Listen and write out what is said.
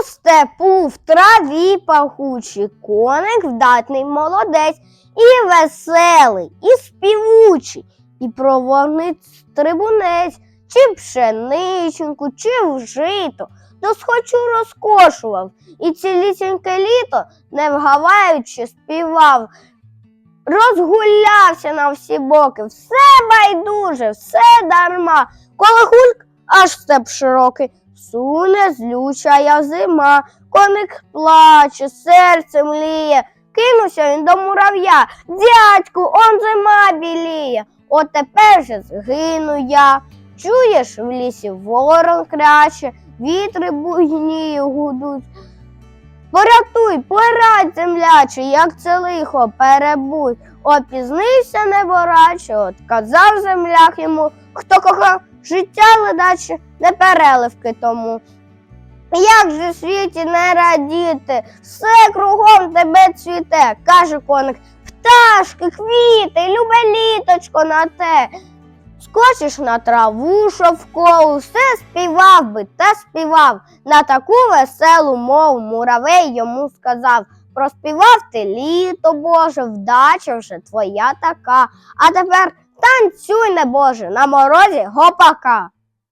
У степу в траві пахучий коник вдатний молодець, і веселий, і співучий, і проворний стрибунець, чи пшениченьку, чи в жито, досхочу розкошував, і цілісіньке літо, не вгаваючи, співав. Розгулявся на всі боки, все байдуже, все дарма, коли гульк аж степ широкий, суне злючая зима, коник плаче, серце мліє, кинувся він до мурав'я, дядьку, он зима біліє, от тепер же згину я. Чуєш, в лісі ворон кряче, вітри буйні гудуть. Порятуй, порадь, земляче, як це лихо перебудь. Опізнився небораче, от казав земляк йому, хто кохав життя ледаче, не переливки тому. Як же в світі не радіти, все кругом тебе цвіте, каже коник, пташки, квіти, любе літочко на те. Скочиш на траву шовкову, все співав би та співав. На таку веселу мову муравей йому сказав. Проспівав ти літо, Боже, вдача вже твоя така. А тепер танцюй, небоже, на морозі гопака.